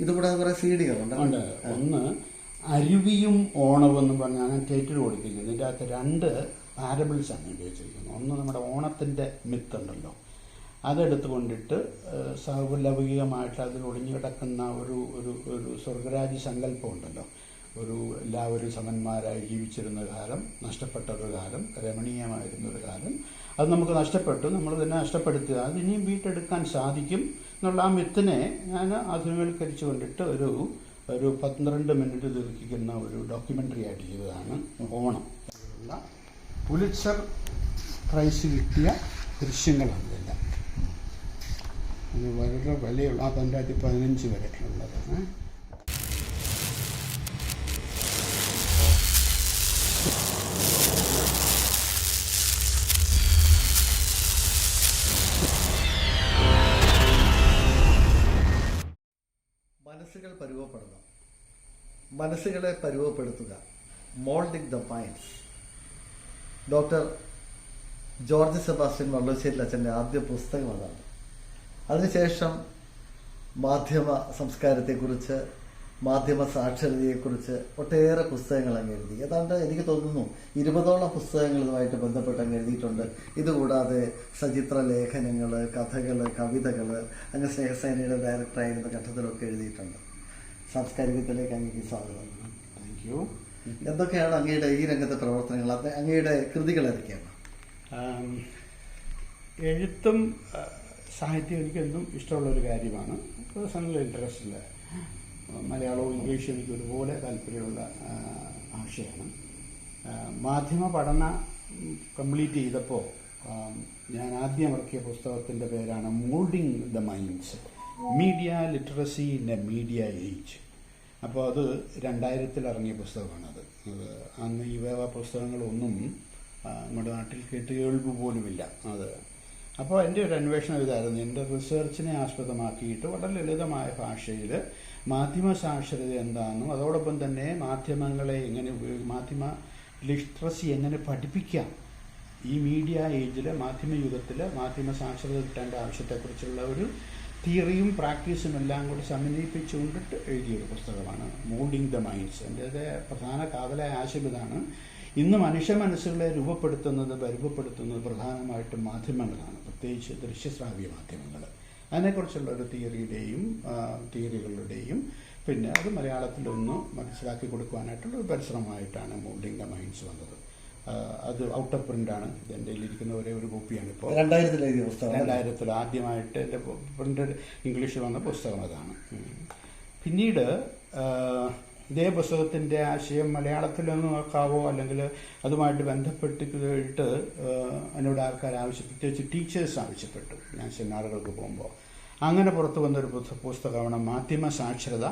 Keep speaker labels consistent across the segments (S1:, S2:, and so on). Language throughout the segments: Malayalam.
S1: ഇതുകൂടാതെ കുറെ സി ഡികളുണ്ട്
S2: ഉണ്ട്. ഒന്ന് അരുവിയും ഓണവും എന്ന് പറഞ്ഞാൽ ഞാൻ ടൈറ്റിൽ കൊടുത്തിരിക്കുന്നത് ഇതിന്റെ അകത്ത് രണ്ട് പാരബിൾസ് ആണ് ഉപയോഗിച്ചിരിക്കുന്നത്. ഒന്ന് നമ്മുടെ ഓണത്തിന്റെ മിത്ത് ഉണ്ടല്ലോ അതെടുത്തുകൊണ്ടിട്ട് കൊണ്ടിട്ട് സൗലൗകികമായിട്ട് അതിൽ ഒളിഞ്ഞു കിടക്കുന്ന ഒരു ഒരു ഒരു സ്വർഗരാജി സങ്കല്പം ഉണ്ടല്ലോ ഒരു എല്ലാവരും സമന്മാരായി ജീവിച്ചിരുന്ന കാലം നഷ്ടപ്പെട്ട ഒരു കാലം രമണീയമായിരുന്ന ഒരു കാലം. അത് നമുക്ക് നഷ്ടപ്പെട്ടു. നമ്മൾ തന്നെ നഷ്ടപ്പെടുത്തുക അത് ഇനിയും വീട്ടെടുക്കാൻ സാധിക്കും. എന്നുള്ള ആ മിത്തിനെ ഞാൻ ആധുനികവൽക്കരിച്ചു കൊണ്ടിട്ട് ഒരു ഒരു പന്ത്രണ്ട് മിനിറ്റ് ദീർഘിക്കുന്ന ഒരു ഡോക്യുമെന്ററി ആയിട്ട് ചെയ്തതാണ് ഓണം. പുലിച്ചർ പ്രൈസ് കിട്ടിയ ദൃശ്യങ്ങളാണ് ഇതെല്ലാം ഇത് വളരെ വലിയ പന്ത്രണ്ടായിരത്തി പതിനഞ്ച് വരെ ഉള്ളതാണ്
S1: മനസ്സുകൾ പരുവപ്പെടണം. മനസ്സുകളെ പരുവപ്പെടുത്തുക. Moulding the minds doctor George Sebastian Vallassery അച്ഛന്റെ ആദ്യ പുസ്തകം അതാണ്. അതിനുശേഷം മാധ്യമ സംസ്കാരത്തെക്കുറിച്ച് മാധ്യമ സാക്ഷരതയെക്കുറിച്ച് ഒട്ടേറെ പുസ്തകങ്ങൾ അങ്ങ് എഴുതി. ഏതാണ്ട് എനിക്ക് തോന്നുന്നു ഇരുപതോളം പുസ്തകങ്ങൾ ഇതുമായിട്ട് ബന്ധപ്പെട്ട് അങ്ങ് എഴുതിയിട്ടുണ്ട്. ഇതുകൂടാതെ സചിത്ര ലേഖനങ്ങൾ കഥകൾ കവിതകൾ അങ്ങ് സ്നേഹസേനയുടെ ഡയറക്ടറായിരുന്ന ഘട്ടത്തിലൊക്കെ എഴുതിയിട്ടുണ്ട്. സാംസ്കാരികത്തിലേക്ക് അങ്ങേക്ക് സ്വാഗതം.
S2: താങ്ക് യു
S1: എന്തൊക്കെയാണ് അങ്ങയുടെ ഈ രംഗത്തെ പ്രവർത്തനങ്ങൾ? അത് അങ്ങയുടെ കൃതികൾ ഏതൊക്കെയാണ്?
S2: എഴുത്തും സാഹിത്യം എനിക്കെന്തും ഇഷ്ടമുള്ള ഒരു കാര്യമാണ്. പേഴ്സണൽ ഇൻട്രസ്റ്റിൽ മലയാളവും ഇംഗ്ലീഷും എനിക്ക് ഒരുപോലെ താല്പര്യമുള്ള ആശയമാണ് ഭാഷയാണ്. മാധ്യമ പഠന കംപ്ലീറ്റ് ചെയ്തപ്പോൾ ഞാൻ ആദ്യം ഇറക്കിയ പുസ്തകത്തിന്റെ പേരാണ് moulding the minds. Media literacy in a media age അപ്പോൾ അത് രണ്ടായിരത്തിൽ ഇറങ്ങിയ പുസ്തകമാണ് അത് അന്ന് ഈ വേവ പുസ്തകങ്ങളൊന്നും നമ്മുടെ നാട്ടിൽ കേട്ട് കേൾവ് പോലുമില്ല. അത് അപ്പോൾ എന്റെ ഒരു അന്വേഷണം ഇതായിരുന്നു. എന്റെ റിസർച്ചിനെ ആസ്പദമാക്കിയിട്ട് വളരെ ലളിതമായ ഭാഷയിൽ മാധ്യമ സാക്ഷരത എന്താണെന്നും അതോടൊപ്പം തന്നെ മാധ്യമങ്ങളെ എങ്ങനെ ഉപയോഗി മാധ്യമ ലിറ്ററസി എങ്ങനെ പഠിപ്പിക്കാം ഈ മീഡിയ ഏജിൽ മാധ്യമ യുഗത്തിൽ മാധ്യമ സാക്ഷരത കിട്ടേണ്ട ആവശ്യത്തെക്കുറിച്ചുള്ള ഒരു തിയറിയും പ്രാക്ടീസും എല്ലാം കൂടി സമന്വയിപ്പിച്ചുകൊണ്ടിട്ട് എഴുതിയൊരു പുസ്തകമാണ്. മോൾഡിങ് ദ മൈൻഡ്സ് എന്റെ പ്രധാന കാതലായ ആശയം ഇതാണ്. ഇന്ന് മനുഷ്യ മനസ്സുകളെ രൂപപ്പെടുത്തുന്നത് പരിപപ്പെടുത്തുന്നത് പ്രധാനമായിട്ടും മാധ്യമങ്ങളാണ്. പ്രത്യേകിച്ച് ദൃശ്യശ്രാവ്യ മാധ്യമങ്ങൾ. അതിനെക്കുറിച്ചുള്ള ഒരു തിയറിയുടെയും തിയറികളുടെയും പിന്നെ അത് മലയാളത്തിലൊന്ന് മനസ്സിലാക്കി കൊടുക്കുവാനായിട്ടുള്ള ഒരു പരിശ്രമമായിട്ടാണ് മോൾഡിംഗ് ദ മൈൻഡ്സ് വന്നത്. അത് ഔട്ട് ഓഫ് പ്രിന്റ് ആണ് എന്റെ കയ്യിലിരിക്കുന്ന ഒരേ ഒരു കോപ്പിയാണ് ഇപ്പോൾ.
S1: രണ്ടായിരത്തിൽ എഴുതിയ പുസ്തകം അല്ലേ?
S2: രണ്ടായിരത്തിൽ ആദ്യമായിട്ട് എന്റെ പ്രിന്റഡ് ഇംഗ്ലീഷിൽ വന്ന പുസ്തകം അതാണ്. പിന്നീട് ഇതേ പുസ്തകത്തിന്റെ ആശയം മലയാളത്തിലൊന്ന് നോക്കാവോ അല്ലെങ്കിൽ അതുമായിട്ട് ബന്ധപ്പെട്ടിട്ട് എന്നോട് ആൾക്കാർ ആവശ്യം പ്രത്യേകിച്ച് ടീച്ചേഴ്സ് ആവശ്യപ്പെട്ടു. ഞാൻ സെമിനാറുകൾക്ക് പോകുമ്പോൾ. അങ്ങനെ പുറത്തു വന്നൊരു പുസ്ത- പുസ്തകമാണ് മാധ്യമ സാക്ഷരത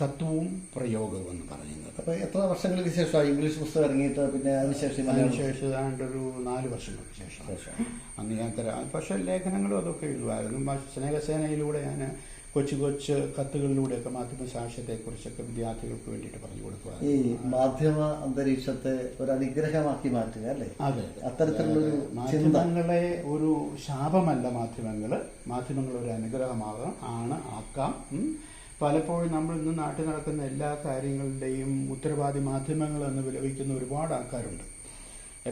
S2: തത്വവും പ്രയോഗവും എന്ന് പറയുന്നത്.
S1: അപ്പൊ എത്ര വർഷങ്ങൾക്ക് ശേഷമാണ് ഇംഗ്ലീഷ് പുസ്തകം ഇറങ്ങിയിട്ട് പിന്നെ അതിനുശേഷം
S2: അതിനുശേഷം ഏതാണ്ട് ഒരു നാല് വർഷങ്ങൾക്ക് ശേഷം. അന്ന് ഞാൻ തരാം പക്ഷേ ലേഖനങ്ങളും അതൊക്കെ എഴുതുമായിരുന്നു. സ്നേഹസേനയിലൂടെ ഞാൻ കൊച്ചു കൊച്ച് കത്തുകളിലൂടെയൊക്കെ മാധ്യമ സാക്ഷ്യത്തെക്കുറിച്ചൊക്കെ വിദ്യാർത്ഥികൾക്ക് വേണ്ടിയിട്ട് പറഞ്ഞു
S1: കൊടുക്കുക
S2: ഈ
S1: മാധ്യമ അന്തരീക്ഷത്തെ ഒരു അനുഗ്രഹമാക്കി മാറ്റുക അല്ലേ?
S2: അതെ.
S1: അത്തരത്തിലുള്ളൊരു
S2: മാധ്യമങ്ങളെ ഒരു ശാപമല്ല മാധ്യമങ്ങൾ മാധ്യമങ്ങൾ ഒരു അനുഗ്രഹമാകാം ആണ് ആക്കാം. പലപ്പോഴും നമ്മൾ ഇന്ന് നാട്ടിൽ നടക്കുന്ന എല്ലാ കാര്യങ്ങളുടെയും ഉത്തരവാദി മാധ്യമങ്ങൾ എന്ന് വിലപിക്കുന്ന ഒരുപാട് ആൾക്കാരുണ്ട്.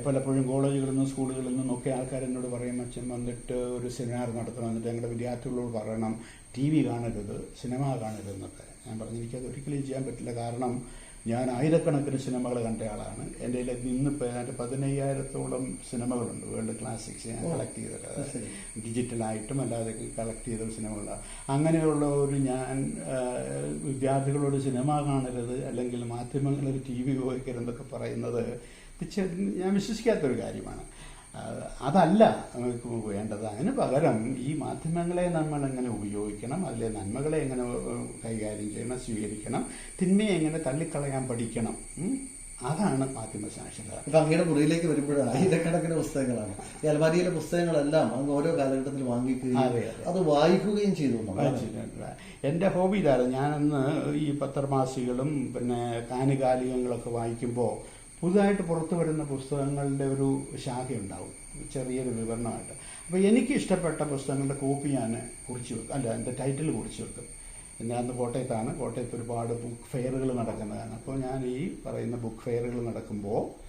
S2: പലപ്പോഴും കോളേജുകളിൽ നിന്നും സ്കൂളുകളിൽ നിന്നൊക്കെ ആൾക്കാർ എന്നോട് പറയും അച്ഛൻ വന്നിട്ട് ഒരു സെമിനാർ നടത്തണം എന്നിട്ട് ഞങ്ങളുടെ വിദ്യാർത്ഥികളോട് പറയണം. ടി വി കാണരുത് സിനിമ കാണരുതെന്നൊക്കെ ഞാൻ പറഞ്ഞിരിക്കും അത് ഒരിക്കലും ചെയ്യാൻ പറ്റില്ല. കാരണം ഞാൻ ആയിരക്കണക്കിന് സിനിമകൾ കണ്ട ആളാണ്. എന്റെ കയ്യിൽ ഇന്നിപ്പോൾ ഏതാണ്ട് പതിനയ്യായിരത്തോളം സിനിമകളുണ്ട്. വേൾഡ് ക്ലാസിക്സ് ഞാൻ കളക്ട് ചെയ്തിട്ട് ഡിജിറ്റലായിട്ടും അല്ലാതെ കളക്ട് ചെയ്ത സിനിമകളാണ് അങ്ങനെയുള്ള ഒരു ഞാൻ വിദ്യാർത്ഥികളോട് സിനിമ കാണരുത് അല്ലെങ്കിൽ മാധ്യമങ്ങളിൽ ടി വി ഉപയോഗിക്കരുതെന്നൊക്കെ പറയുന്നത് ഞാൻ വിശ്വസിക്കാത്തൊരു കാര്യമാണ്. അതല്ല നമുക്ക് വേണ്ടത്. അതിന് പകരം ഈ മാധ്യമങ്ങളെ നമ്മൾ എങ്ങനെ ഉപയോഗിക്കണം അതിലെ നന്മകളെ എങ്ങനെ കൈകാര്യം ചെയ്യണം സ്വീകരിക്കണം തിന്മയെ എങ്ങനെ തള്ളിക്കളയാൻ പഠിക്കണം. അതാണ് മാധ്യമ സാക്ഷരത.
S1: ഇപ്പൊ അങ്ങയുടെ മുറിയിലേക്ക് വരുമ്പോഴാണ് ആയിരക്കണക്കിന് പുസ്തകങ്ങളാണ്. ഈ അലമാരിയിലെ പുസ്തകങ്ങളെല്ലാം അങ്ങ് ഓരോ കാലഘട്ടത്തിൽ വാങ്ങിക്കുകയും
S2: അതെ,
S1: വായിക്കുകയും ചെയ്തു
S2: എന്റെ എന്റെ ഹോബി ഇതാണ് ഞാനന്ന് ഈ പത്രമാസികളും പിന്നെ കാനുകാലികങ്ങളൊക്കെ വായിക്കുമ്പോൾ പുതുതായിട്ട് പുറത്തു വരുന്ന പുസ്തകങ്ങളുടെ ഒരു ശാഖയുണ്ടാവും. ചെറിയൊരു വിവരണമായിട്ട്. അപ്പോൾ എനിക്ക് ഇഷ്ടപ്പെട്ട പുസ്തകങ്ങളുടെ കോപ്പി ഞാൻ കുറിച്ച് വെക്കും. അല്ല എന്റെ ടൈറ്റിൽ കുറിച്ച് വെക്കും. പിന്നെ അന്ന് കോട്ടയത്താണ്. കോട്ടയത്ത് ഒരുപാട് ബുക്ക് ഫെയറുകൾ നടക്കുന്നതാണ്. അപ്പോൾ ഞാൻ ഈ പറയുന്ന ബുക്ക് ഫെയറുകൾ നടക്കുമ്പോൾ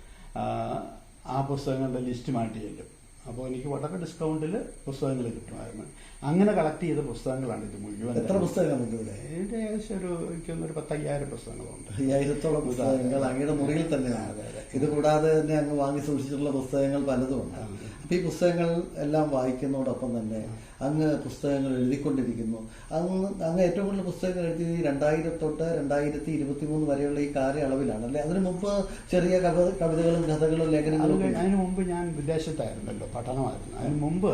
S2: ആ, പുസ്തകങ്ങളുടെ ലിസ്റ്റ് മാറ്റി ചെല്ലും അപ്പോൾ എനിക്ക് വളരെ ഡിസ്കൗണ്ടിൽ പുസ്തകങ്ങൾ കിട്ടുമായിരുന്നു. അങ്ങനെ കളക്ട് ചെയ്ത പുസ്തകങ്ങളാണ് ഇത് മുഴുവൻ
S1: എത്ര പുസ്തകങ്ങളുണ്ട് ഇവിടെ
S2: ഇതിന്റെ ഏകദേശം ഒരു എനിക്കൊന്ന് ഒരു പത്തയ്യായിരം പുസ്തകങ്ങളുണ്ട്.
S1: അയ്യായിരത്തോളം പുസ്തകങ്ങൾ അങ്ങയുടെ മുറിയിൽ തന്നെയാണ്. ഇത് കൂടാതെ തന്നെ അങ്ങ് വാങ്ങി സൂക്ഷിച്ചിട്ടുള്ള പുസ്തകങ്ങൾ പലതുമുണ്ട് അപ്പൊ ഈ പുസ്തകങ്ങൾ എല്ലാം വായിക്കുന്നതോടൊപ്പം തന്നെ അങ്ങ് പുസ്തകങ്ങൾ എഴുതിക്കൊണ്ടിരിക്കുന്നു. അങ്ങ് അങ്ങ് ഏറ്റവും കൂടുതൽ പുസ്തകങ്ങൾ എഴുതിയത് രണ്ടായിരത്തി രണ്ടായിരം തൊട്ട് രണ്ടായിരത്തി ഇരുപത്തി മൂന്ന് വരെയുള്ള ഈ കാലയളവിലാണ് അല്ലെ? അതിനു മുമ്പ് ചെറിയ കവ കവിതകളും കഥകളും ലേഖനങ്ങളും
S2: അതിന് മുമ്പ് ഞാൻ വിദേശത്തായിരുന്നല്ലോ പഠനമായിരുന്നു അതിന് മുമ്പ്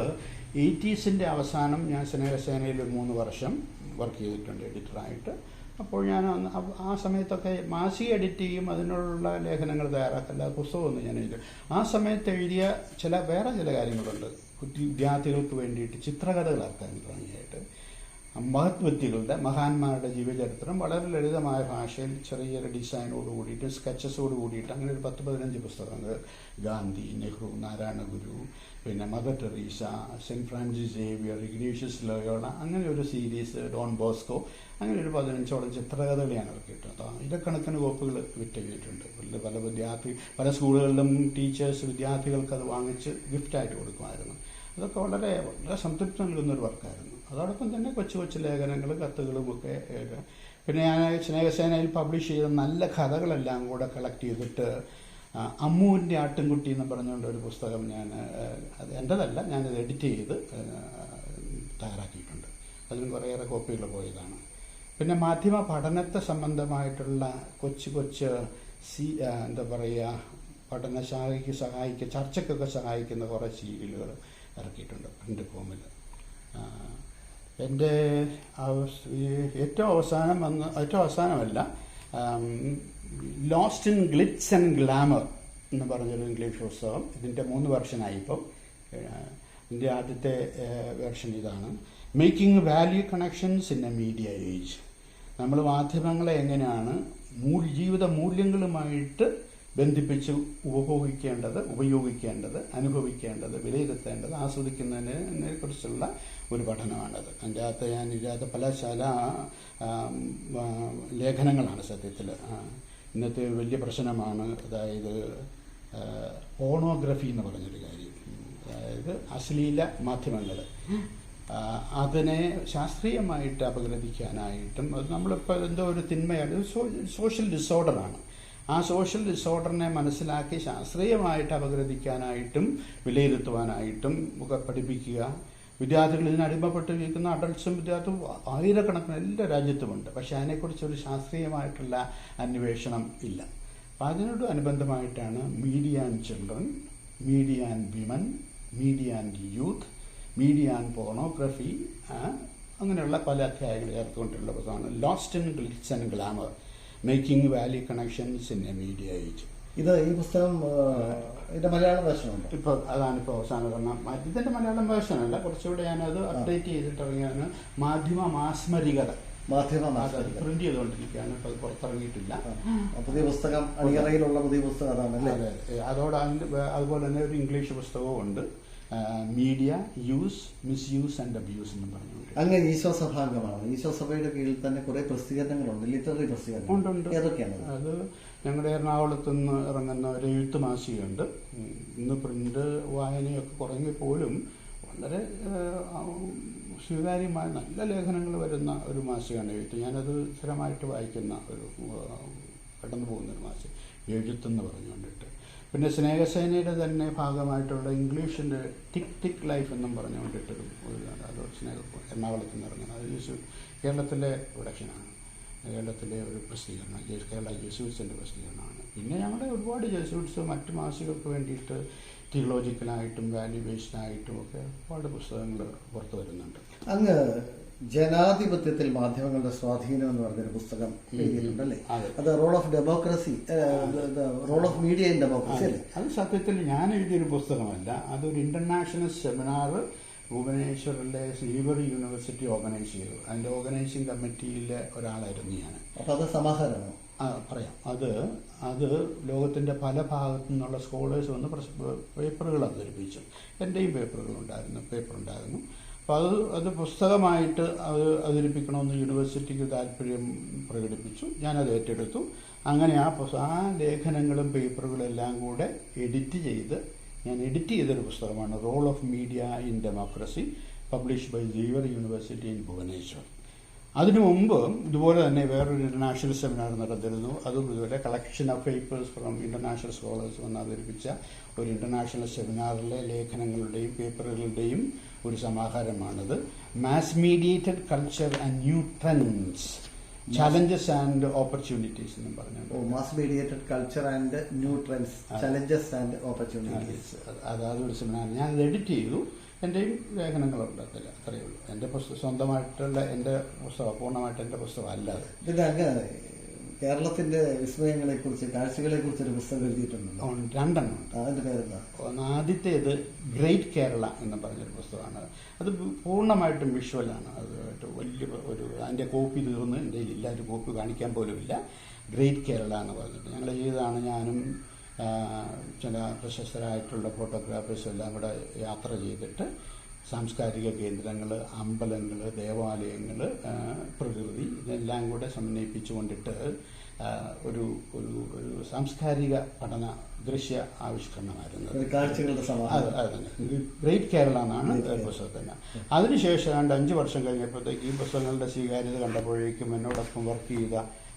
S2: എയ്റ്റീസിന്റെ അവസാനം ഞാൻ സ്നേഹസേനയിൽ മൂന്ന് വർഷം വർക്ക് ചെയ്തിട്ടുണ്ട് എഡിറ്ററായിട്ട്. അപ്പോൾ ഞാൻ അന്ന് ആ സമയത്തൊക്കെ മാസിക എഡിറ്റ് ചെയ്യും അതിനുള്ള ലേഖനങ്ങൾ തയ്യാറാക്കില്ല പുസ്തകമൊന്നും ഞാൻ എഴുതി ആ സമയത്ത് എഴുതിയ ചില വേറെ ചില കാര്യങ്ങളുണ്ട്. വിദ്യാർത്ഥികൾക്ക് വേണ്ടിയിട്ട് ചിത്രകഥകൾ ഇറക്കാൻ തുടങ്ങിയായിട്ട് മഹത് വ്യക്തികളുടെ മഹാന്മാരുടെ ജീവചരിത്രം വളരെ ലളിതമായ ഭാഷയിൽ ചെറിയൊരു ഡിസൈനോട് കൂടിയിട്ട് സ്കെച്ചസോട് കൂടിയിട്ട് അങ്ങനെ ഒരു പത്ത് പതിനഞ്ച് പുസ്തകങ്ങൾ. ഗാന്ധി നെഹ്റു നാരായണ ഗുരു പിന്നെ Mother Teresa Saint Francis Xavier Ignatius Loyola അങ്ങനെ ഒരു സീരീസ് ഡോൺ ബോസ്കോ അങ്ങനെ ഒരു പതിനഞ്ചോളം ചിത്രകഥകൾ ഞാൻ ഇറക്കിയിട്ടുണ്ട് ഇരക്കണക്കിന് കോപ്പുകൾ വിറ്റെഴുതിയിട്ടുണ്ട് പല പല വിദ്യാർത്ഥി പല സ്കൂളുകളിലും ടീച്ചേഴ്സ് വിദ്യാർത്ഥികൾക്ക് അത് വാങ്ങിച്ച് ഗിഫ്റ്റായിട്ട് കൊടുക്കുമായിരുന്നു. അതൊക്കെ വളരെ വളരെ സംതൃപ്തി നൽകുന്ന ഒരു വർക്കായിരുന്നു. അതോടൊപ്പം തന്നെ കൊച്ചു കൊച്ചു ലേഖനങ്ങൾ കത്തുകളും ഒക്കെ എഴുതാം പിന്നെ ഞാൻ സ്നേഹസേനയിൽ പബ്ലിഷ് ചെയ്ത നല്ല കഥകളെല്ലാം കൂടെ കളക്ട് ചെയ്തിട്ട് അമ്മുവിന്റെ ആട്ടിൻകുട്ടി എന്ന് പറഞ്ഞുകൊണ്ട് ഒരു പുസ്തകം ഞാൻ അത് എന്റെതല്ല ഞാനത് എഡിറ്റ് ചെയ്ത് തയ്യാറാക്കിയിട്ടുണ്ട്. അതിന് കുറേയേറെ കോപ്പികൾ പോയതാണ്. പിന്നെ മാധ്യമ പഠനത്തെ സംബന്ധമായിട്ടുള്ള കൊച്ചു കൊച്ച് സി എന്താ പറയുക പഠനശാലയ്ക്ക് സഹായിക്കുക ചർച്ചയ്ക്കൊക്കെ സഹായിക്കുന്ന കുറേ സീരിയലുകൾ ഇറക്കിയിട്ടുണ്ട് പ്രിന്റ് ഫോമിൽ എന്റെ ഏറ്റവും അവസാനം വന്ന് ഏറ്റവും അവസാനമല്ല lost in glitz and glamour എന്ന് പറഞ്ഞൊരു ഇംഗ്ലീഷ് പുസ്തകം. ഇതിന്റെ മൂന്ന് വെർഷനായി ഇപ്പം ഇതിന്റെ ആദ്യത്തെ വെർഷൻ ഇതാണ്. Making value connections in a media age നമ്മൾ മാധ്യമങ്ങളെ എങ്ങനെയാണ് ജീവിത മൂല്യങ്ങളുമായിട്ട് ബന്ധിപ്പിച്ച് ഉപഭോഗിക്കേണ്ടത് ഉപയോഗിക്കേണ്ടത് അനുഭവിക്കേണ്ടത് വിലയിരുത്തേണ്ടത് ആസ്വദിക്കുന്നതിനെ കുറിച്ചുള്ള ഒരു പഠനമാണത്. അതിന്റെ അകത്ത് ഞാൻ ഇതിനകത്ത് പല ചില ലേഖനങ്ങളാണ് സത്യത്തിൽ ഇന്നത്തെ വലിയ പ്രശ്നമാണ് അതായത് ഓണോഗ്രഫി എന്ന് പറഞ്ഞൊരു കാര്യം. അതായത് അശ്ലീല മാധ്യമങ്ങൾ അതിനെ ശാസ്ത്രീയമായിട്ട് അപഗ്രഥിക്കാനായിട്ടും അത് നമ്മളിപ്പോൾ എന്തോ ഒരു തിന്മയാണ് സോഷ്യൽ ഡിസോർഡറാണ്. ആ സോഷ്യൽ ഡിസോർഡറിനെ മനസ്സിലാക്കി ശാസ്ത്രീയമായിട്ട് അപഗ്രഥിക്കാനായിട്ടും വിലയിരുത്തുവാനായിട്ടും ഒക്കെ പഠിപ്പിക്കുക. വിദ്യാർത്ഥികൾ ഇതിന് അടിമപ്പെട്ടിരിക്കുന്ന അഡൾട്ട്സും വിദ്യാർത്ഥികൾ ആയിരക്കണക്കിന് എല്ലാ രാജ്യത്തുമുണ്ട്. പക്ഷെ അതിനെക്കുറിച്ച് ഒരു ശാസ്ത്രീയമായിട്ടുള്ള അന്വേഷണം ഇല്ല. അപ്പം അതിനോട് അനുബന്ധമായിട്ടാണ് media and children media and women media and youth media and pornography അങ്ങനെയുള്ള പല അധ്യായങ്ങൾ ചേർത്തുകൊണ്ടുള്ള പുസ്തകമാണ് lost in glitz and glamour making value connections in a media age
S1: ഇത് ഈ പുസ്തകം ഇതിന്റെ മലയാളം വേഷനുണ്ട്
S2: ഇപ്പോൾ അതാണ് ഇപ്പോൾ അവസാനം കാരണം. ഇതിന്റെ മലയാളം വേർഷനല്ല കുറച്ചുകൂടെ ഞാനത് അപ്ഡേറ്റ് ചെയ്തിട്ട് ഇറങ്ങിയാണ് മാധ്യമ മാസ്മരികത.
S1: മാധ്യമ
S2: പ്രിന്റ് ചെയ്തുകൊണ്ടിരിക്കുകയാണ്. ഇപ്പോൾ അത് പുറത്തിറങ്ങിയിട്ടില്ല.
S1: പുതിയ പുസ്തകം അണിയറയിലുള്ള പുതിയ പുസ്തകം അതാണ് അല്ലേ?
S2: അതെ അതെ. അതോടെ അതുപോലെ തന്നെ ഒരു ഇംഗ്ലീഷ് പുസ്തകവും ഉണ്ട്. Media use misuse and abuse എന്ന് പറഞ്ഞുകൊണ്ട്
S1: അങ്ങ് ഈശോ സഭാംഗമാണ് ഈശോ സഭയുടെ കീഴിൽ തന്നെ കുറെ പ്രസിദ്ധീകരണങ്ങളുണ്ട്. ലിറ്റററി. പ്രസിദ്ധീകരണം ഏതൊക്കെയാണ്?
S2: അത് ഞങ്ങളുടെ എറണാകുളത്ത് നിന്ന് ഇറങ്ങുന്ന ഒരു എഴുത്ത് മാസികയുണ്ട്. ഇന്ന് പ്രിന്റ് വായനയൊക്കെ കുറഞ്ഞു പോലും വളരെ സ്വീകാര്യമായ നല്ല ലേഖനങ്ങൾ വരുന്ന ഒരു മാസികയാണ് എഴുത്ത്. ഞാനത് സ്ഥിരമായിട്ട് വായിക്കുന്ന ഒരു കടന്നു പോകുന്ന ഒരു മാസിക. എഴുത്തെന്ന് പറഞ്ഞുകൊണ്ടിട്ട്. പിന്നെ സ്നേഹസേനയുടെ തന്നെ ഭാഗമായിട്ടുള്ള ഇംഗ്ലീഷിന്റെ ടിക് ടിക് ലൈഫ് എന്നും പറഞ്ഞുകൊണ്ടിട്ടൊരു ഒരു. അത് സ്നേഹ എറണാകുളത്ത് നിന്ന് ഇറങ്ങുന്നത് അത് യേശു- കേരളത്തിലെ പ്രൊഡക്ഷനാണ്. കേരളത്തിലെ ഒരു പ്രസിദ്ധീകരണം. കേരള ജെസ്യൂട്ട്സിന്റെ പ്രസിദ്ധീകരണമാണ്. പിന്നെ ഞങ്ങളുടെ ഒരുപാട് ജെസ്യൂട്ട്സ് മറ്റ് മാസികൾക്ക് വേണ്ടിയിട്ട് തിയോളജിക്കലായിട്ടും വാല്യൂ ബേസ്ഡായിട്ടും ഒക്കെ ഒരുപാട് പുസ്തകങ്ങൾ പുറത്തു വരുന്നുണ്ട്.
S1: അങ്ങ് ജനാധിപത്യത്തിൽ മാധ്യമങ്ങളുടെ സ്വാധീനം എന്ന് പറഞ്ഞൊരു പുസ്തകം എഴുതിയിട്ടുണ്ടല്ലേ?
S2: അത്.
S1: Role of democracy role of media in democracy അല്ലേ?
S2: അത്. സത്യത്തിൽ ഞാൻ എഴുതിയൊരു പുസ്തകമല്ല. അതൊരു ഇന്റർനാഷണൽ സെമിനാർ ഭുവനേശ്വറിലെ ശ്രീവറി യൂണിവേഴ്സിറ്റി ഓർഗനൈസ് ചെയ്തു. അതിന്റെ ഓർഗനൈസിംഗ് കമ്മിറ്റിയിലെ ഒരാളായിരുന്നു ഞാൻ.
S1: അപ്പൊ അത് സമാഹാരമാണോ?
S2: ആ പറയാം. അത് അത് ലോകത്തിന്റെ പല ഭാഗത്തു നിന്നുള്ള സ്കോളേഴ്സ് വന്ന് പേപ്പറുകൾ അവതരിപ്പിച്ചു. എന്റെയും പേപ്പറുകൾ ഉണ്ടായിരുന്നു പേപ്പർ ഉണ്ടായിരുന്നു അപ്പോൾ അത് അത് പുസ്തകമായിട്ട് അത് അവതരിപ്പിക്കണമെന്ന് യൂണിവേഴ്സിറ്റിക്ക് താല്പര്യം പ്രകടിപ്പിച്ചു. ഞാനത് ഏറ്റെടുത്തു. അങ്ങനെ ആ ആ ലേഖനങ്ങളും പേപ്പറുകളും എല്ലാം കൂടെ എഡിറ്റ് ചെയ്ത് ഞാൻ എഡിറ്റ് ചെയ്തൊരു പുസ്തകമാണ് role of media in democracy publish by ജീവർ university in Bhubaneswar. അതിനു മുമ്പ് ഇതുപോലെ തന്നെ വേറൊരു ഇന്റർനാഷണൽ സെമിനാർ നടന്നിരുന്നു. അതും ഇതുപോലെ collection of papers from international scholars വന്ന് അവതരിപ്പിച്ച ഒരു ഇന്റർനാഷണൽ സെമിനാറിലെ ലേഖനങ്ങളുടെയും പേപ്പറുകളുടെയും ഒരു സമാഹാരമാണത്. Mass mediated culture and new trends challenges and opportunities എന്നും പറഞ്ഞു
S1: mass mediated culture and new trends challenges and opportunities
S2: അതായത് ഒരു സെമിനാർ ഞാൻ എഡിറ്റ് ചെയ്തു. എന്റെയും ലേഖനങ്ങളുണ്ട് അതിൽ. അത്രയേ ഉള്ളൂ. എന്റെ പുസ്തകം സ്വന്തമായിട്ടുള്ള എന്റെ പുസ്തകം പൂർണമായിട്ട് എന്റെ പുസ്തകം അല്ലാതെ ഇത്
S1: അങ്ങനെ അങ്ങ് കേരളത്തിന്റെ വിസ്മയങ്ങളെ കുറിച്ച് കാഴ്ചകളെ കുറിച്ച് ഒരു പുസ്തകം
S2: എഴുതിയിട്ടുണ്ട്. രണ്ടെണ്ണം
S1: അതിന്റെ പേരെന്താ?
S2: ആദ്യത്തേത് ഗ്രേറ്റ് കേരള എന്ന് പറഞ്ഞൊരു പുസ്തകമാണ്. അത് പൂർണമായിട്ടും വിഷ്വലാണ്. അത് വലിയ ഒരു അതിന്റെ കോപ്പി തീർന്ന് എന്റെ ഇല്ല ഒരു കോപ്പി കാണിക്കാൻ പോലുമില്ല. ഗ്രേറ്റ് കേരള എന്ന് പറഞ്ഞിട്ട്. ഞങ്ങൾ ചെയ്തതാണ് ഞാനും ചില പ്രശസ്തരായിട്ടുള്ള ഫോട്ടോഗ്രാഫേഴ്സും എല്ലാം കൂടെ യാത്ര ചെയ്തിട്ട് സാംസ്കാരിക കേന്ദ്രങ്ങൾ അമ്പലങ്ങൾ ദേവാലയങ്ങൾ പ്രകൃതി ഇതെല്ലാം കൂടെ സമന്വയിപ്പിച്ചുകൊണ്ടിട്ട് ഒരു ഒരു ഒരു സാംസ്കാരിക പഠന ദൃശ്യ ആവിഷ്കരണമായിരുന്നു. അത് തന്നെ. ഗ്രേറ്റ് കേരള എന്നാണ് പുസ്തകത്തിന് അതിനുശേഷം രണ്ട് അഞ്ച് വർഷം കഴിഞ്ഞപ്പോഴത്തേക്ക് ഈ പുസ്തകങ്ങളുടെ സ്വീകാര്യത കണ്ടപ്പോഴേക്കും എന്നോടൊപ്പം വർക്ക് ചെയ്ത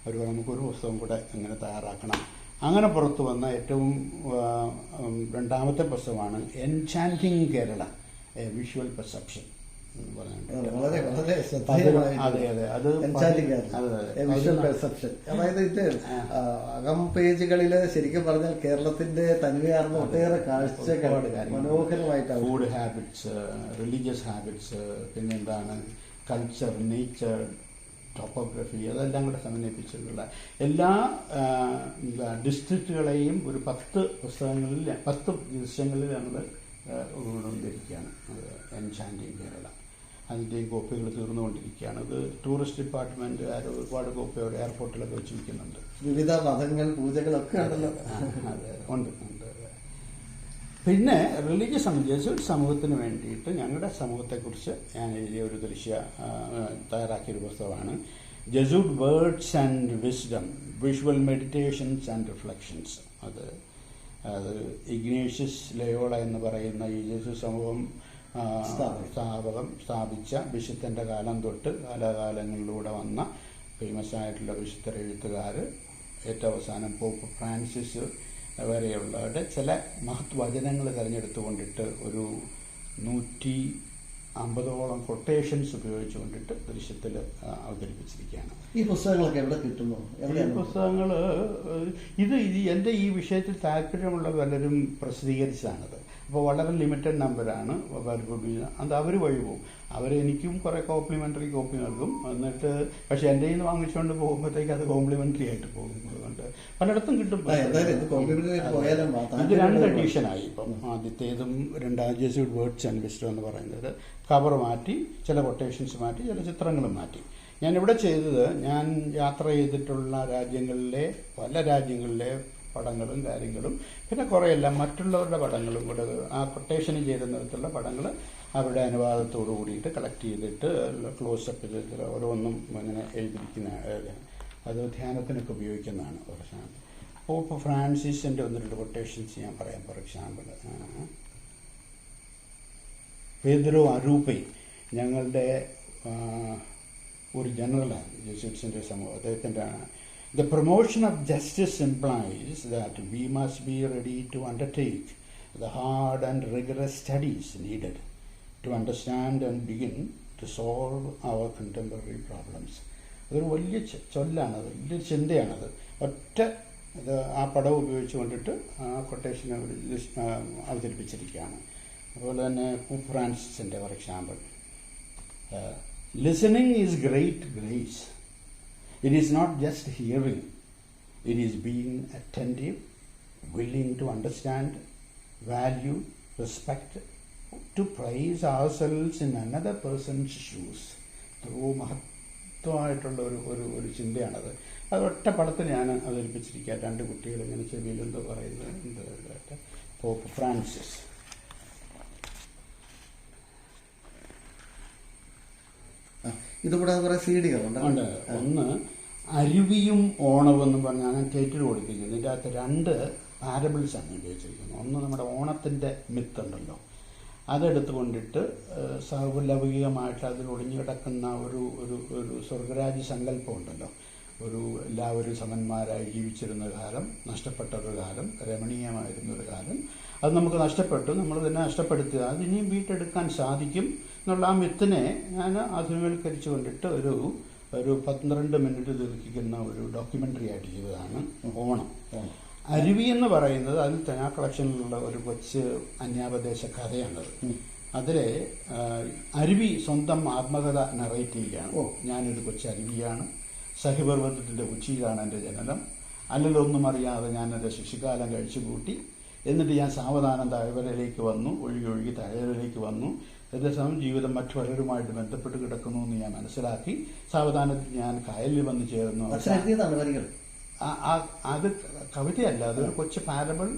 S2: ഒരു നമുക്കൊരു പുസ്തകം കൂടെ ഇങ്ങനെ തയ്യാറാക്കണം. അങ്ങനെ പുറത്തു വന്ന ഏറ്റവും രണ്ടാമത്തെ പുസ്തകമാണ് എൻചാന്റിങ് കേരള വിഷ്വൽ പെർസെപ്ഷൻ
S1: വളരെ വളരെ
S2: അതെ അതെ അത് അത്
S1: perception. അതായത് ഇത് അകം പേജുകളിൽ ശരിക്കും പറഞ്ഞാൽ കേരളത്തിന്റെ തനിമയാർന്ന ഒട്ടേറെ കാഴ്ചകൾ മനോഹരമായിട്ട്
S2: ഫുഡ് ഹാബിറ്റ്സ് റിലീജിയസ് ഹാബിറ്റ്സ് പിന്നെന്താണ്? കൾച്ചർ നേച്ചർ ടോപ്പോഗ്രഫി അതെല്ലാം കൂടെ സമന്വയിപ്പിച്ചിട്ടുള്ള എല്ലാ ഡിസ്ട്രിക്റ്റുകളെയും ഒരു പത്ത് പുസ്തകങ്ങളിൽ പത്ത് ദൃശ്യങ്ങളിൽ ഞങ്ങൾ ഉൾക്കൊണ്ടിരിക്കുകയാണ് എൻഷാന്റിങ് കേരള. അതിന്റെയും കോപ്പികൾ തീർന്നുകൊണ്ടിരിക്കുകയാണ്. അത് ടൂറിസ്റ്റ് ഡിപ്പാർട്ട്മെന്റ് ഒരുപാട് കോപ്പി അവിടെ എയർപോർട്ടിലൊക്കെ വെച്ച് വിൽക്കുന്നുണ്ട്.
S1: വിവിധ മതങ്ങൾ പൂജകളൊക്കെ ഉണ്ടല്ലോ.
S2: അതെ, ഉണ്ട് ഉണ്ട് പിന്നെ റിലീജിയസ് സംബന്ധിച്ച് സമൂഹത്തിന് വേണ്ടിയിട്ട് ഞങ്ങളുടെ സമൂഹത്തെക്കുറിച്ച് ഞാൻ എഴുതിയ ഒരു ദൃശ്യ തയ്യാറാക്കിയൊരു തയ്യാറാക്കിയ ഒരു പുസ്തകമാണ്. ജസൂഡ് words and wisdom visual meditations and reflections അത് അത് ഇഗ്നേഷ്യസ് ലയോള എന്ന് പറയുന്ന ഈ സമൂഹം. സ്ഥാപകം സ്ഥാപിച്ച വിശുദ്ധന്റെ കാലം തൊട്ട് കാലാകാലങ്ങളിലൂടെ വന്ന ഫേമസ് ആയിട്ടുള്ള വിശുദ്ധ എഴുത്തുകാർ ഏറ്റവും അവസാനം പോപ്പ് ഫ്രാൻസിസ് വരെയുള്ളവരുടെ ചില മഹത്വചനങ്ങൾ തിരഞ്ഞെടുത്തുകൊണ്ടിട്ട് ഒരു നൂറ്റി അമ്പതോളം കൊട്ടേഷൻസ് ഉപയോഗിച്ചുകൊണ്ടിട്ട് ദൃശ്യത്തിൽ അവതരിപ്പിച്ചിരിക്കുകയാണ്.
S1: ഈ പുസ്തകങ്ങളൊക്കെ എവിടെ കിട്ടുന്നു?
S2: ഈ പുസ്തകങ്ങൾ ഇത് എന്റെ ഈ വിഷയത്തിൽ താല്പര്യമുള്ള പലരും പ്രസിദ്ധീകരിച്ചതാണത്. അപ്പോൾ വളരെ ലിമിറ്റഡ് നമ്പറാണ് അത് അവർ വഴി പോകും അവരെനിക്കും കുറേ കോംപ്ലിമെന്ററി കോപ്പി നൽകും. എന്നിട്ട് പക്ഷേ എന്റെ കയ്യിൽ നിന്ന് വാങ്ങിച്ചുകൊണ്ട് പോകുമ്പോഴത്തേക്ക് അത് കോംപ്ലിമെന്ററി ആയിട്ട് പോകും അതുകൊണ്ട് പലയിടത്തും കിട്ടും.
S1: ഇത്
S2: രണ്ട്. എഡീഷനായി ഇപ്പം. ആദ്യത്തേതും രണ്ടാം ജെസ്യൂഡ് വേർഡ്സ് ആൻഡ് വിസ്റ്റം എന്ന് പറയുന്നത്. കവർ മാറ്റി ചില കൊട്ടേഷൻസ് മാറ്റി ചില ചിത്രങ്ങൾ മാറ്റി. ഞാൻ ഇവിടെ ചെയ്തത് ഞാൻ യാത്ര ചെയ്തിട്ടുള്ള രാജ്യങ്ങളിലെ പല രാജ്യങ്ങളിലെ പടങ്ങളും കാര്യങ്ങളും. പിന്നെ കുറേയെല്ലാം മറ്റുള്ളവരുടെ പടങ്ങളും കൂടെ ആ കൊട്ടേഷൻ ചെയ്യുന്നിടത്തുള്ള പടങ്ങൾ അവരുടെ അനുവാദത്തോടു കൂടിയിട്ട് കളക്ട് ചെയ്തിട്ട് ക്ലോസപ്പ് ചെയ്തിട്ട് ഓരോന്നും ഇങ്ങനെ എഴുതിയിരിക്കുന്ന അത് ധ്യാനത്തിനൊക്കെ ഉപയോഗിക്കുന്നതാണ് കുറച്ചാണ് അപ്പോൾ ഇപ്പോൾ ഫ്രാൻസിസിന്റെ ഒന്ന് രണ്ട് കൊട്ടേഷൻസ് ഞാൻ പറയാം. ഫോർ എക്സാമ്പിൾ പേദ്രോ അരൂപൈ ഞങ്ങളുടെ ഒരു ജനറലാണ് ജെസ്യൂട്ട്സിന്റെ സമൂഹം. അദ്ദേഹത്തിന്റെ the promotion of justice implies that we must be ready to undertake the hard and rigorous studies needed to understand and begin to solve our contemporary problems. അതൊരു വലിയ ചൊല്ലാണ് വലിയൊരു ചിന്തയാണത് ഒറ്റ ഇത് ആ പടം ഉപയോഗിച്ച് കൊണ്ടിട്ട് ആ കൊട്ടേഷൻ അവതരിപ്പിച്ചിരിക്കുകയാണ് അതുപോലെ തന്നെ ഫ്രാൻസിന്റെ for example listening is great grace is not just hearing it is being attentive willing to understand value respect to prize our selves in another person's shoes എത്രയോ മഹത്വമായിട്ടുള്ള ഒരു ഒരു ഒരു ചിന്തയാണത്. അത് ഒറ്റ പടത്തിൽ ഞാൻ അവതരിപ്പിച്ചിരിക്കുക രണ്ട് കുട്ടികൾ ഇങ്ങനെ ചെവിയിൽ എന്തോ പറയുന്നത്. Pope Francis.
S1: ഇതുകൂടാതെ കുറെ സി ഡികളുണ്ട്
S2: ഉണ്ട്. ഒന്ന് അരുവിയും ഓണവും എന്ന് ഞാൻ ടൈറ്റിൽ കൊടുത്തിരിക്കുന്നത് ഇതിന്റെ അകത്ത് രണ്ട് പാരബിൾസാണ് ഉപയോഗിച്ചിരിക്കുന്നത് ഒന്ന് നമ്മുടെ ഓണത്തിന്റെ മിത്ത് ഉണ്ടല്ലോ അതെടുത്ത് കൊണ്ടിട്ട് ഏഹ്, സൗലൗകികമായിട്ട് അതിൽ ഒളിഞ്ഞു കിടക്കുന്ന ഒരു ഒരു ഒരു സ്വർഗരാജ സങ്കല്പം ഉണ്ടല്ലോ ഒരു എല്ലാവരും സമന്മാരായി ജീവിച്ചിരുന്ന കാലം നഷ്ടപ്പെട്ട ഒരു കാലം രമണീയമായിരുന്ന ഒരു കാലം. അത് നമുക്ക് നഷ്ടപ്പെട്ടു നമ്മൾ തന്നെ നഷ്ടപ്പെടുത്തുക. അത് ഇനിയും വീട്ടെടുക്കാൻ സാധിക്കും എന്നുള്ള ആ മിത്തിനെ ഞാൻ ആധുനികവൽക്കരിച്ചു കൊണ്ടിട്ട് ഒരു ഒരു പന്ത്രണ്ട് മിനിറ്റ് ദീർഘിക്കുന്ന ഒരു ഡോക്യുമെന്ററി ആയിട്ട് ചെയ്തതാണ് ഓണം. അരുവി എന്ന് പറയുന്നത് അതിൽ തെനാ കളക്ഷനിലുള്ള ഒരു കൊച്ച് അന്യാപദേശ കഥയാണത്. അതിലെ അരുവി സ്വന്തം ആത്മകഥ നറേറ്റ് ചെയ്യുകയാണ്.
S1: ഓ.
S2: ഞാനൊരു കൊച്ചു അരുവിയാണ്. സഹിപർവതത്തിന്റെ ഉച്ചിയിലാണ് എന്റെ ജനനം. അല്ലലൊന്നും അറിയാതെ ഞാൻ എന്റെ ശിശുകാലം കഴിച്ചു കൂട്ടി എന്നിട്ട് ഞാൻ സാവധാനം താഴ്വരയിലേക്ക് വന്നു. ഒഴുകി ഒഴുകി താഴ്വരയിലേക്ക് വന്നു. എന്റെ സമയം ജീവിതം മറ്റു പലരുമായിട്ട് ബന്ധപ്പെട്ട് കിടക്കുന്നു എന്ന് ഞാൻ മനസ്സിലാക്കി. സാവധാനത്തിൽ ഞാൻ കായലിൽ വന്ന് ചേർന്നു. അത് കവിതയല്ല അതൊരു കൊച്ചു പാരബിൾ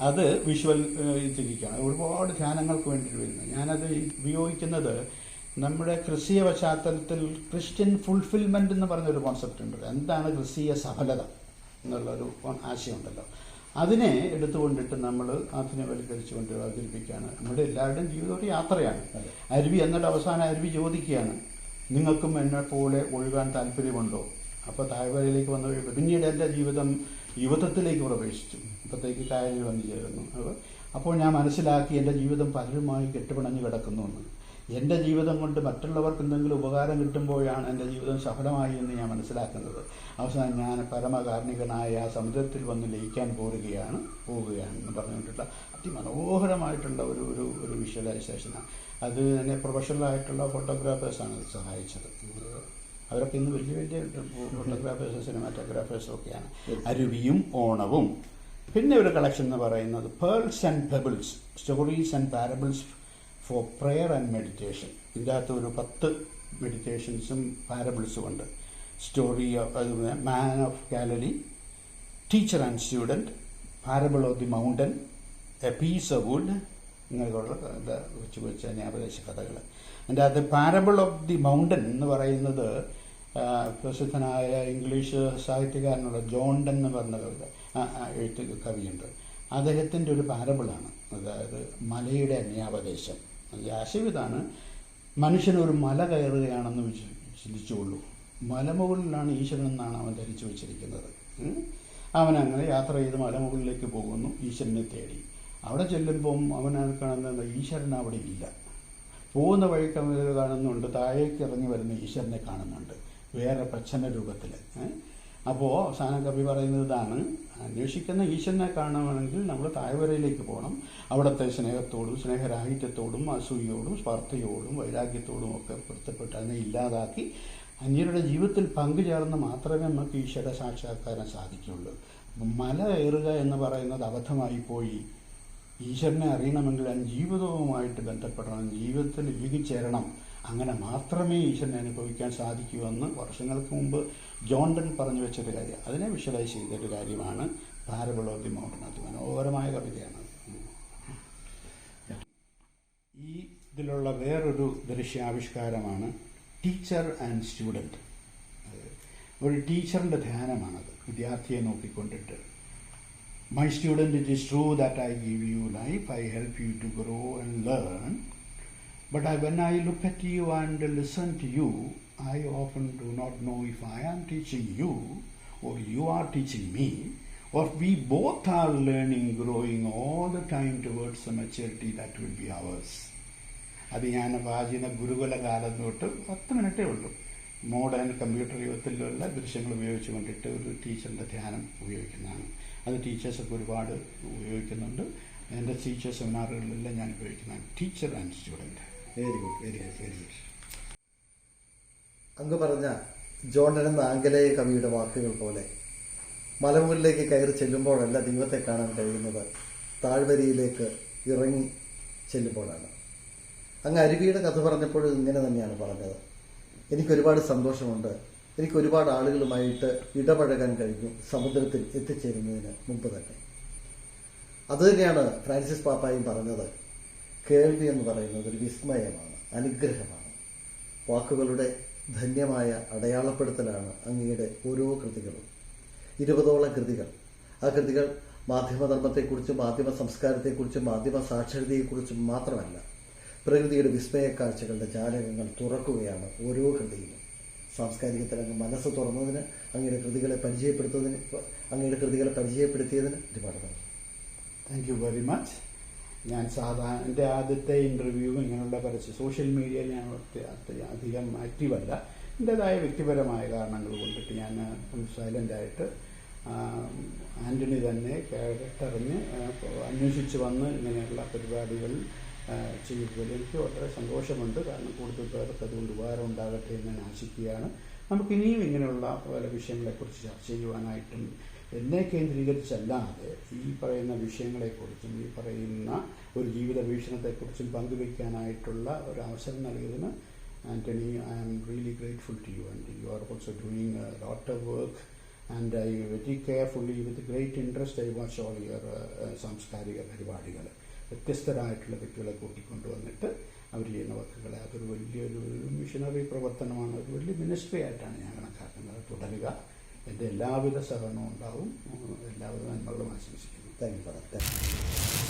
S1: അത്
S2: വിഷ്വൽ ഇതിരിക്കുകയാണ്. ഒരുപാട് ധ്യാനങ്ങൾക്ക് വേണ്ടിയിട്ട് വരുന്നത്. ഞാനത് ഉപയോഗിക്കുന്നത് നമ്മുടെ ക്രിസ്തീയ പശ്ചാത്തലത്തിൽ ക്രിസ്ത്യൻ ഫുൾഫിൽമെന്റ് എന്ന് പറഞ്ഞൊരു കോൺസെപ്റ്റ് ഉണ്ട്. എന്താണ് ക്രിസ്തീയ സഫലത? എന്നുള്ളൊരു ആശയമുണ്ടല്ലോ. അതിനെ എടുത്തുകൊണ്ടിട്ട് നമ്മൾ ആധുനികവൽക്കരിച്ചുകൊണ്ട് അവതരിപ്പിക്കുകയാണ്. നമ്മുടെ എല്ലാവരുടെയും ജീവിതം ഒരു യാത്രയാണ്. അരുവി എന്നിട്ട് അവസാനം അരുവി ചോദിക്കുകയാണ് നിങ്ങൾക്കും എന്നെ പോലെ ഒഴുകാൻ താല്പര്യമുണ്ടോ? അപ്പോൾ താഴ്വരയിലേക്ക് വന്നു കഴിയുമ്പോൾ പിന്നീട് എന്റെ ജീവിതം യുവത്വത്തിലേക്ക് പ്രവേശിച്ചു. അപ്പോഴത്തേക്ക് കായലിൽ വന്നു ചേരുന്നു. അപ്പോൾ അപ്പോൾ ഞാൻ മനസ്സിലാക്കി എന്റെ ജീവിതം പലരുമായി കെട്ടുപിണഞ്ഞ് കിടക്കുന്നു എന്ന്. എന്റെ ജീവിതം കൊണ്ട് മറ്റുള്ളവർക്ക് എന്തെങ്കിലും ഉപകാരം കിട്ടുമ്പോഴാണ് എന്റെ ജീവിതം സഫലമായി എന്ന് ഞാൻ മനസ്സിലാക്കുന്നത്. അവസാനം ഞാൻ പരമകാർണികനായ ആ സമുദ്രത്തിൽ വന്ന് ലയിക്കാൻ പോരുകയാണ് പോവുകയാണ് എന്ന് പറഞ്ഞുകൊണ്ടുള്ള അതിമനോഹരമായിട്ടുള്ള ഒരു ഒരു ഒരു വിഷ്വലൈസേഷനാണ് അത് എന്നെ പ്രൊഫഷണലായിട്ടുള്ള ഫോട്ടോഗ്രാഫേഴ്സാണ് സഹായിച്ചത്. അവരൊക്കെ ഇന്ന് വലിയ വലിയ ഫോട്ടോഗ്രാഫേഴ്സും സിനിമാറ്റോഗ്രാഫേഴ്സും ഒക്കെയാണ്. അരുവിയും ഓണവും. പിന്നെ ഒരു കളക്ഷൻ എന്ന് പറയുന്നത് pearls and pebbles stories and parables for prayer and meditation ഇതിന്റെ അകത്ത് ഒരു പത്ത് മെഡിറ്റേഷൻസും പാരബിൾസും ഉണ്ട് story man of Galilee teacher and student parable of the mountain a piece of wood ഇങ്ങനെയുള്ള വെച്ച് വെച്ച ന്യാപദേശ കഥകൾ അതിന്റെ അത് പാരബിൾ ഓഫ് ദി മൗണ്ടൻ എന്ന് പറയുന്നത് പ്രസിദ്ധനായ ഇംഗ്ലീഷ് സാഹിത്യകാരനുള്ള ജോണ്ടൻ എന്ന് പറഞ്ഞ കവിത എഴുത്ത് കവിയുണ്ട്. അദ്ദേഹത്തിന്റെ ഒരു പാരബിളാണ് അതായത് മലയുടെ ന്യാപദേശം. അതിന്റെ ആശയം ഇതാണ് മനുഷ്യനൊരു മല കയറുകയാണെന്ന് ചിന്തിച്ചുകൊള്ളൂ. മലമുകളിലാണ് ഈശ്വരൻ എന്നാണ് അവൻ ധരിച്ചു വെച്ചിരിക്കുന്നത്. അവൻ അങ്ങനെ യാത്ര ചെയ്ത് മലമുകളിലേക്ക് പോകുന്നു ഈശ്വരനെ തേടി. അവിടെ ചെല്ലുമ്പം അവൻ കാണുന്നത് ഈശ്വരൻ അവിടെ ഇല്ല. പോകുന്ന വഴിക്ക് അവൻ കാണുന്നുണ്ട് താഴേക്ക് ഇറങ്ങി വരുന്ന ഈശ്വരനെ കാണുന്നുണ്ട്. വേറെ പച്ചന രൂപത്തിൽ അപ്പോൾ അവസാനം കവി പറയുന്നത് അന്വേഷിക്കുന്ന ഈശ്വരനെ കാണണമെങ്കിൽ നമ്മൾ താഴ്വരയിലേക്ക് പോകണം. അവിടുത്തെ സ്നേഹത്തോടും സ്നേഹരാഹിത്യത്തോടും അസൂയോടും സ്വാർത്ഥയോടും വൈരാഗ്യത്തോടും ഒക്കെ പൊരുത്തപ്പെട്ട് അതിനെ ഇല്ലാതാക്കി അന്യരുടെ ജീവിതത്തിൽ പങ്കുചേർന്ന് മാത്രമേ നമുക്ക് ഈശ്വര സാക്ഷാത്കാരം അപ്പം മല കയറുക എന്ന് പറയുന്നത് അബദ്ധമായി പോയി. ഈശ്വരനെ അറിയണമെങ്കിൽ അതിന് ജീവിതവുമായിട്ട് ബന്ധപ്പെടണം. ജീവിതത്തിൽ ഇഴുകിച്ചേരണം അങ്ങനെ മാത്രമേ ഈശ്വരനെ അനുഭവിക്കാൻ സാധിക്കൂ എന്ന് വർഷങ്ങൾക്ക് മുമ്പ് ജോണ്ടൻ പറഞ്ഞു വെച്ചൊരു കാര്യം. അതിനെ വിഷ്വലൈസ് ചെയ്തൊരു കാര്യമാണ് പാരബിൾ ഓഫ് ദി മൗണ്ടൻ മനോഹരമായ കവിതയാണ്. ഈ ഇതിലുള്ള വേറൊരു ദൃശ്യാവിഷ്കാരമാണ് ടീച്ചർ ആൻഡ് സ്റ്റുഡന്റ് ഒരു ടീച്ചറിന്റെ ധ്യാനമാണത്. വിദ്യാർത്ഥിയെ നോക്കിക്കൊണ്ടിട്ട്. My student it is true that I give you life I help you to grow and learn but I when I look at you and listen to you, I often do not know if I am teaching you or you are teaching me, or we both are learning, growing all the time towards the maturity that will be ours. അത് ഞാൻ വാചിന ഗുരുകുല കാലം തൊട്ട് പത്ത് മിനിറ്റേ ഉള്ളൂ. മോഡേൺ കമ്പ്യൂട്ടർ യുഗത്തിലുള്ള ദൃശ്യങ്ങൾ ഉപയോഗിച്ച് കൊണ്ടിട്ട് ഒരു ടീച്ചറിന്റെ ധ്യാനം ഉപയോഗിക്കുന്നതാണ്. അത് ടീച്ചേഴ്സൊക്കെ ഒരുപാട് ഉപയോഗിക്കുന്നുണ്ട്. എന്റെ ടീച്ചർ സെമിനാറുകളിലെല്ലാം ഞാൻ ഉപയോഗിക്കുന്നതാണ്. Teacher and student
S1: very good very good very good അങ്ങ് പറഞ്ഞ ജോണ്ടൻ എന്ന ആംഗലേയ കവിയുടെ വാക്കുകൾ പോലെ മലമുകളിലേക്ക് കയറി ചെല്ലുമ്പോഴല്ല ദൈവത്തെ കാണാൻ കഴിയുന്നത്. താഴ്വരയിലേക്ക് ഇറങ്ങി ചെല്ലുമ്പോഴാണ്. അങ്ങ് അരുവിയുടെ കഥ പറഞ്ഞപ്പോഴും ഇങ്ങനെ തന്നെയാണ് പറഞ്ഞത്. എനിക്കൊരുപാട് സന്തോഷമുണ്ട്. എനിക്ക് ഒരുപാട് ആളുകളുമായിട്ട് ഇടപഴകാൻ കഴിഞ്ഞു സമുദ്രത്തിൽ എത്തിച്ചേരുന്നതിന് മുമ്പ് തന്നെ. അത് തന്നെയാണ് ഫ്രാൻസിസ് പാപ്പായും പറഞ്ഞത്. കേൾവി എന്ന് പറയുന്നത് ഒരു വിസ്മയമാണ് അനുഗ്രഹമാണ്. വാക്കുകളുടെ ധന്യമായ അടയാളപ്പെടുത്തലാണ് അങ്ങയുടെ ഓരോ കൃതികളും. ഇരുപതോളം കൃതികൾ. ആ കൃതികൾ മാധ്യമധർമ്മത്തെക്കുറിച്ചും മാധ്യമ സംസ്കാരത്തെക്കുറിച്ചും മാധ്യമ സാക്ഷരതയെക്കുറിച്ചും മാത്രമല്ല പ്രകൃതിയുടെ വിസ്മയ കാഴ്ചകളുടെ ജാലകങ്ങൾ തുറക്കുകയാണ് ഓരോ കൃതിയിലും. സാംസ്കാരിക തലങ്ങൾ മനസ്സ് തുറന്നതിന് അങ്ങയുടെ കൃതികളെ പരിചയപ്പെടുത്തുന്നതിന് അങ്ങയുടെ കൃതികളെ പരിചയപ്പെടുത്തിയതിന് ഒരുപാട് നന്ദി.
S2: താങ്ക് യു വെരി മച്ച് ഞാൻ സാധാരണ എന്റെ ആദ്യത്തെ ഇന്റർവ്യൂ ഇങ്ങനെയുള്ള പരസ്യ സോഷ്യൽ മീഡിയയിൽ ഞാൻ അധികം ആക്റ്റീവല്ല എന്റെതായ വ്യക്തിപരമായ കാരണങ്ങൾ കൊണ്ടിട്ട് ഞാൻ സൈലന്റായിട്ട് ആന്റണി തന്നെ കേട്ടറിഞ്ഞ് അന്വേഷിച്ച് വന്ന് ഇങ്ങനെയുള്ള പരിപാടികൾ ചെയ്യുന്നതിൽ എനിക്ക് വളരെ സന്തോഷമുണ്ട്. കാരണം കൂടുതൽ പേർക്ക് അതുകൊണ്ട് ഉപകാരം ഉണ്ടാകട്ടെ എന്ന് ഞാൻ ആശിക്കുകയാണ്. നമുക്കിനിയും ഇങ്ങനെയുള്ള പല വിഷയങ്ങളെക്കുറിച്ച് ചർച്ച ചെയ്യുവാനായിട്ടും എന്നെ കേന്ദ്രീകരിച്ചല്ലാതെ ഈ പറയുന്ന വിഷയങ്ങളെക്കുറിച്ചും ഈ പറയുന്ന ഒരു ജീവിത വീക്ഷണത്തെക്കുറിച്ചും പങ്കുവയ്ക്കാനായിട്ടുള്ള ഒരു അവസരം നൽകിയതിന് Antony I am really grateful to you and you are also doing lot of work and I very carefully with great interest I watch all your സാംസ്കാരിക പരിപാടികൾ വ്യത്യസ്തരായിട്ടുള്ള വ്യക്തികളെ കൂട്ടിക്കൊണ്ടുവന്നിട്ട് അവർ ചെയ്യുന്ന വർക്കുകളെ. അതൊരു വലിയൊരു മിഷനറി പ്രവർത്തനമാണ്. ഒരു വലിയ മിനിസ്ട്രി ആയിട്ടാണ് ഞാൻ കണക്കാക്കുന്നത്. തുടരുക. എന്റെ എല്ലാവിധ സഹകരണവും ഉണ്ടാവും. എല്ലാവിധ നന്മകളും ആശംസിക്കുന്നു.
S1: Thank you father. Thank you.